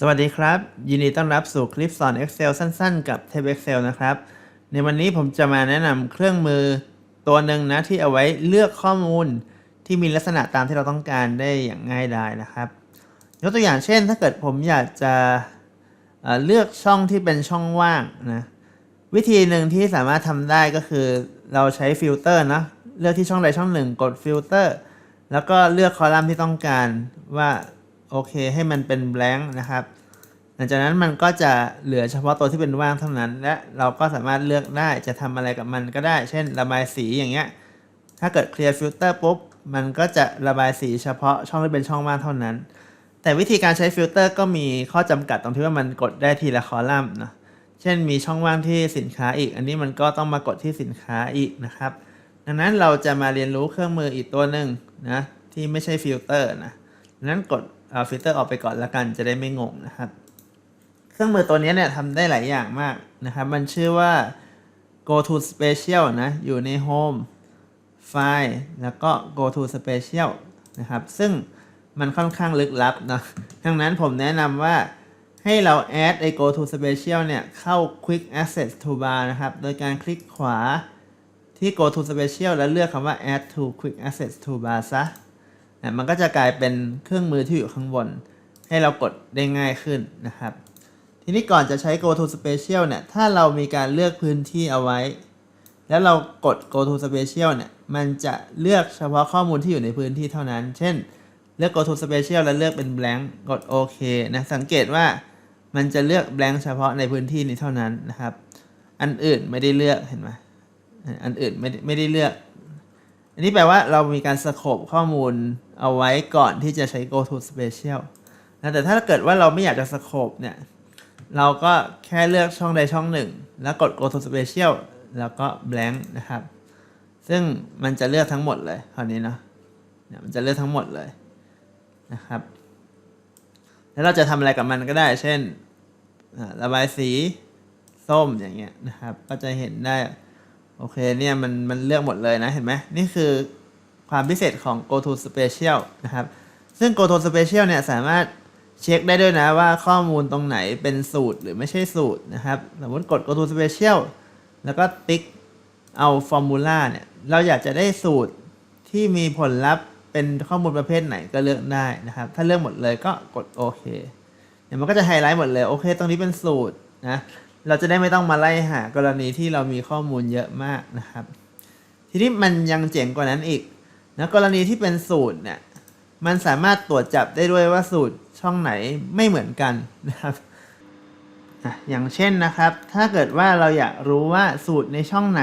สวัสดีครับ ยินดีต้อนรับสู่คลิปสอน Excel สั้นๆ กับ Tab Excel นะครับ ในวันนี้ผมจะมาแนะนำเครื่องมือตัวหนึ่งนะที่เอาไว้เลือกข้อมูลที่มีลักษณะตามที่เราต้องการได้อย่างง่ายดายนะครับยกตัวอย่างเช่น ถ้าเกิดผมอยากจะเเลือกช่องที่เป็นช่องว่างนะวิธีหนึ่งที่สามารถทำได้ก็คือเราใช้ฟิลเตอร์นะเลือกที่ช่องใดช่องหนึ่ง กดฟิลเตอร์แล้วก็เลือกคอลัมน์ที่ต้องการว่า โอเคให้มันเป็น blank นะครับ หลังจากนั้นมันก็จะเหลือเฉพาะตัวที่เป็นว่างเท่านั้น และเราก็สามารถเลือกได้จะทำอะไรกับมันก็ได้ เช่น ระบายสีอย่างเงี้ย ถ้าเกิด clear filter ปุ๊บ มันก็จะระบายสีเฉพาะช่องที่เป็นช่องว่างเท่านั้น แต่วิธีการใช้ฟิลเตอร์ก็มีข้อจำกัดตรงที่ว่ามันกดได้ทีละคอลัมน์นะเช่นมีช่องว่างที่สินค้าอีก อันนี้มันก็ต้องมากดที่สินค้าอีกนะครับ ดังนั้นเราจะมาเรียนรู้เครื่องมืออีกตัวหนึ่งนะที่ไม่ใช่ฟิลเตอร์นะ งนั้นกดฟิลเตอร์ออกไปก่อนละกันจะได้ไม่งงนะครับ เครื่องมือตัวนี้เนี่ยทำได้หลายอย่างมากนะครับ มันชื่อว่า go to special นะ อยู่ใน home file แล้วก็ go to special นะครับ ซึ่งมันค่อนข้างลึกลับนะดังนั้นผมแนะนำว่าให้เรา add ไอ้ go to special เนี่ย เข้า quick access toolbar นะครับ โดยการคลิกขวาที่ go to special แล้วเลือกคำว่า add to quick access toolbar ซะ อะมันก็จะกลายเป็นเครื่องมือที่อยู่ข้างบน ให้เรากดได้ง่ายขึ้นนะครับ ทีนี้ก่อนจะใช้ go to special เนี่ย ถ้าเรามีการเลือกพื้นที่เอาไว้ แล้วเรากด go to special เนี่ย มันจะเลือกเฉพาะข้อมูลที่อยู่ในพื้นที่เท่านั้น เช่น เลือก go to special แล้วเลือกเป็น blank กดโอเคนะ สังเกตว่ามันจะเลือก blank เฉพาะในพื้นที่นี้เท่านั้นนะครับ อันอื่นไม่ได้เลือกเห็นไหมอันอื่นไม่ไม่ได้เลือก อันนี้แปลว่าเรามีการสโคปข้อมูลเอาไว้ก่อนที่จะใช้ go to special นะแต่ถ้าเกิดว่าเราไม่อยากจะสโคปเนี่ย เราก็แค่เลือกช่องใดช่องหนึ่ง แล้วกด go to special แล้วก็ blank นะครับ ซึ่งมันจะเลือกทั้งหมดเลยคราวนี้เนาะเนี่ยมันจะเลือกทั้งหมดเลยนะครับ แล้วเราจะทำอะไรกับมันก็ได้ เช่นระบายสีส้มอย่างเงี้ยนะครับ ก็จะเห็นได้ โอเคเนี่ยมันมันเลือกหมดเลยนะเห็นไหมนี่คือความพิเศษของ go to special นะครับ ซึ่ง go to special เนี่ยสามารถเช็คได้ด้วยนะว่าข้อมูลตรงไหนเป็นสูตรหรือไม่ใช่สูตรนะครับสมมติกด go to special แล้วก็ติ๊กเอา formula เนี่ยเราอยากจะได้สูตรที่มีผลลัพธ์เป็นข้อมูลประเภทไหนก็เลือกได้นะครับ ถ้าเลือกหมดเลยก็กดโอเคเดี๋ยวมันก็จะไฮไลท์หมดเลย โอเค ตรงนี้เป็นสูตรนะ เราจะได้ไม่ต้องมาไล่หากรณีที่เรามีข้อมูลเยอะมากนะครับ ทีนี้มันยังเจ๋งกว่านั้นอีกนะกรณีที่เป็นสูตรเนี่ยมันสามารถตรวจจับได้ด้วยว่าสูตรช่องไหนไม่เหมือนกันนะครับอย่างเช่นนะครับ ถ้าเกิดว่าเราอยากรู้ว่าสูตรในช่องไหน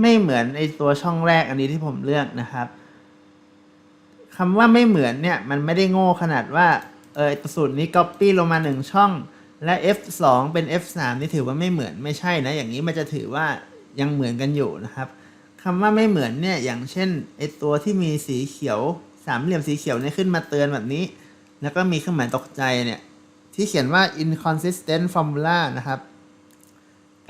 ไม่เหมือนในตัวช่องแรกอันนี้ที่ผมเลือกนะครับคำว่าไม่เหมือนเนี่ยมันไม่ได้โง่ขนาดว่าเออสูตรนี้ copy ลงมาหนึ่งช่อง และ F2 เป็น F3 นี่ถือว่าไม่เหมือนไม่ใช่นะ อย่างนี้มันจะถือว่ายังเหมือนกันอยู่นะครับคำว่าไม่เหมือนเนี่ยอย่างเช่นไอตัวที่มีสีเขียวสามเหลี่ยมสีเขียวเนี่ยขึ้นมาเตือนแบบนี้ แล้วก็มีเครื่องหมายตกใจเนี่ยที่เขียนว่า inconsistent formula นะครับ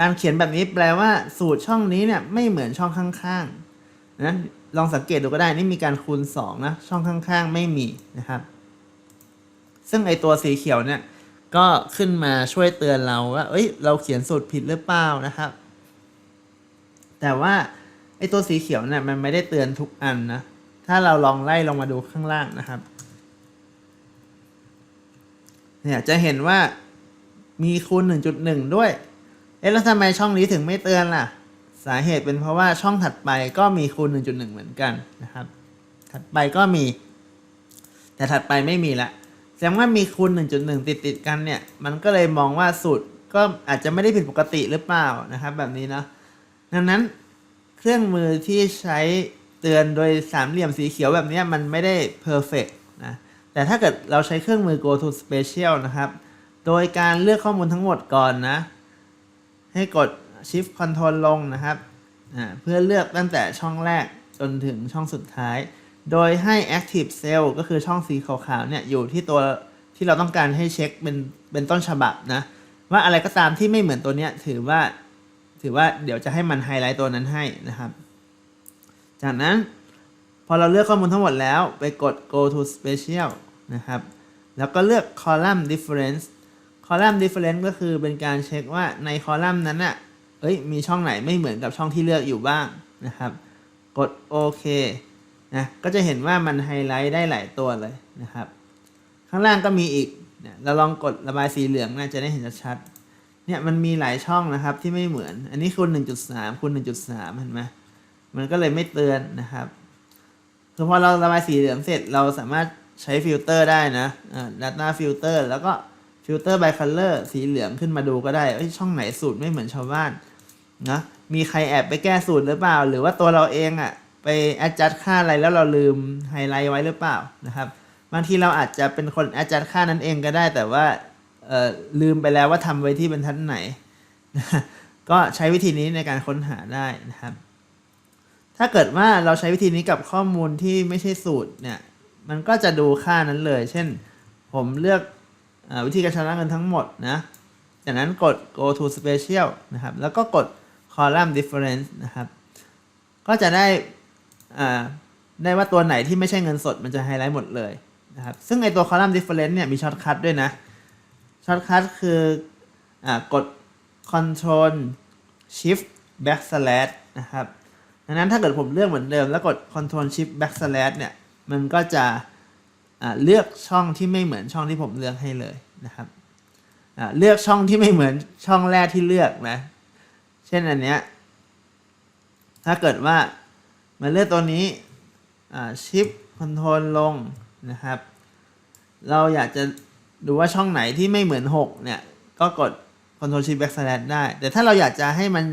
การเขียนแบบนี้แปลว่าสูตรช่องนี้เนี่ยไม่เหมือนช่องข้างๆนะลองสังเกตดูก็ได้นี่มีการคูณ2นะช่องข้างๆ ไม่มีนะครับ ซึ่งไอตัวสีเขียวเนี่ย ก็ขึ้นมาช่วยเตือนเราว่า เอ้ย เราเขียนสูตรผิดหรือเปล่านะครับ แต่ว่าไอตัวสีเขียวเนี่ยมันไม่ได้เตือนทุกอันนะ ถ้าเราลองไล่ลงมาดูข้างล่างนะครับ เนี่ยจะเห็นว่ามีคูณ 1.1 ด้วย เอ๊ะแล้วทำไมช่องนี้ถึงไม่เตือนล่ะ สาเหตุเป็นเพราะว่าช่องถัดไปก็มีคูณ 1.1 เหมือนกันนะครับ ถัดไปก็มี แต่ถัดไปไม่มีละ แสดงว่ามีคูณ 1.1 ติดติดกันเนี่ย มันก็เลยมองว่าสูตรก็อาจจะไม่ได้ผิดปกติหรือเปล่านะครับ แบบนี้เนาะดังนั้นเครื่องมือที่ใช้เตือนโดยสามเหลี่ยมสีเขียวแบบนี้มันไม่ได้ perfect นะแต่ถ้าเกิดเราใช้เครื่องมือ go to special นะครับ โดยการเลือกข้อมูลทั้งหมดก่อนนะ ให้กด shift control ลงนะครับ เพื่อเลือกตั้งแต่ช่องแรกจนถึงช่องสุดท้าย โดยให้ active cell ก็คือช่องสีขาวๆเนี่ยอยู่ที่ตัวที่เราต้องการให้เช็คเป็นเป็นต้นฉบับนะ ว่าอะไรก็ตามที่ไม่เหมือนตัวเนี้ยถือว่าถือว่าเดี๋ยวจะให้มันไฮไลท์ตัวนั้นให้นะครับ จากนั้นพอเราเลือกข้อมูลทั้งหมดแล้วไปกด go to special นะครับ แล้วก็เลือก column difference อลัมน์ difference ก็คือเป็นการเช็คว่าในคอลัมน์นั้นน่ะเอ้ยมีช่องไหนไม่เหมือนกับช่องที่เลือกอยู่บ้างนะครับ กดโอเค นะก็จะเห็นว่ามันไฮไลท์ได้หลายตัวเลยนะครับ ข้างล่างก็มีอีกเนี่ยเราลองกดระบายสีเหลืองน่าจะได้เห็นชัดๆเนี่ยมันมีหลายช่องนะครับที่ไม่เหมือน อันนี้คูณ1.3คูณ1.3เห็นไหมมันก็เลยไม่เตือนนะครับคือพอเราระบายสีเหลืองเสร็จเราสามารถใช้ฟิลเตอร์ได้นะอ่า data filter แล้วก็ฟิลเตอร์ by color สีเหลืองขึ้นมาดูก็ได้ช่องไหนสูตรไม่เหมือนชาวบ้านนะมีใครแอบไปแก้สูตรหรือเปล่า หรือว่าตัวเราเองอะ่ะ ไป adjust ค่าอะไรแล้วเราลืมไฮไลท์ไว้หรือเปล่านะครับ บางทีเราอาจจะเป็นคน adjust ค่านั้นเองก็ได้ แต่ว่าลืมไปแล้วว่าทำไว้ที่บรรทัดไหนก็ใช้วิธีนี้ในการค้นหาได้นะครับ ถ้าเกิดว่าเราใช้วิธีนี้กับข้อมูลที่ไม่ใช่สูตรเนี่ย มันก็จะดูค่านั้นเลย เช่น ผมเลือกอวิธีการชำระเงินทั้งหมดนะ จากนั้นกด go to special นะครับ แล้วก็กด column difference นะครับ ก็จะได้ ได้ว่าตัวไหนที่ไม่ใช่เงินสดมันจะไฮไลท์หมดเลยนะครับซึ่งไอตัว column difference เนี่ยมีช็อตคัทด้วยนะช็อตคัทคืออ่ากด control shift back slash นะครับดังนั้นถ้าเกิดผมเลือกเหมือนเดิมแล้วกด control shift back slash เนี่ยมันก็จะอ่าเลือกช่องที่ไม่เหมือนช่องที่ผมเลือกให้เลยนะครับอ่าเลือกช่องที่ไม่เหมือนช่องแรกที่เลือกนะ เช่นอันเนี้ยถ้าเกิดว่า มาเลือกตัวนี้อ่า shift control ลงนะครับ เราอยากจะดูว่าช่องไหนที่ไม่เหมือน 6 เนี่ย ก็กด control shift back slash ได้ แต่ถ้าเราอยากจะให้มัน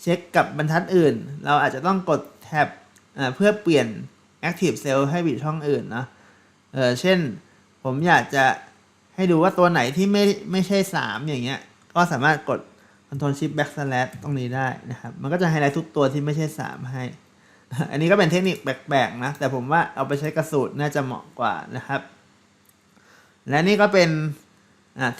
เช็คกับบรรทัดอื่น เราอาจจะต้องกดแท็บเพื่อเปลี่ยน active cell ให้ไปอยู่ช่องอื่นนะเออเช่นผมอยากจะให้ดูว่าตัวไหนที่ไม่ไม่ใช่ 3 อย่างเงี้ย ก็สามารถกด control shift back slash ตรงนี้ได้นะครับ มันก็จะไฮไลท์ทุกตัวที่ไม่ใช่ 3 ให้ อันนี้ก็เป็นเทคนิคแปลกๆนะ แต่ผมว่าเอาไปใช้กระสูตรน่าจะเหมาะกว่านะครับ และนี่ก็เป็น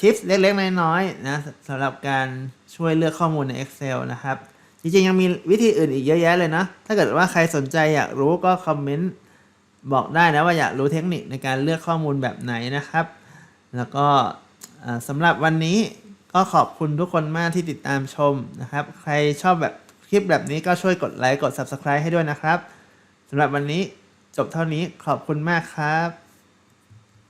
ทิปเล็กๆ น้อยๆนะสำหรับการช่วยเลือกข้อมูลใน Excel นะครับ จริงๆ ยังมีวิธีอื่นอีกเยอะแยะเลยนะ ถ้าเกิดว่าใครสนใจอยากรู้ก็คอมเมนต์บอกได้นะว่าอยากรู้เทคนิคในการเลือกข้อมูลแบบไหนนะครับ แล้วก็สำหรับวันนี้ก็ขอบคุณทุกคนมากที่ติดตามชมนะครับ ใครชอบแบบ คลิปแบบนี้ก็ช่วยกดไลค์กด Subscribe ให้ด้วยนะครับสำหรับวันนี้จบเท่านี้ขอบคุณมากครับ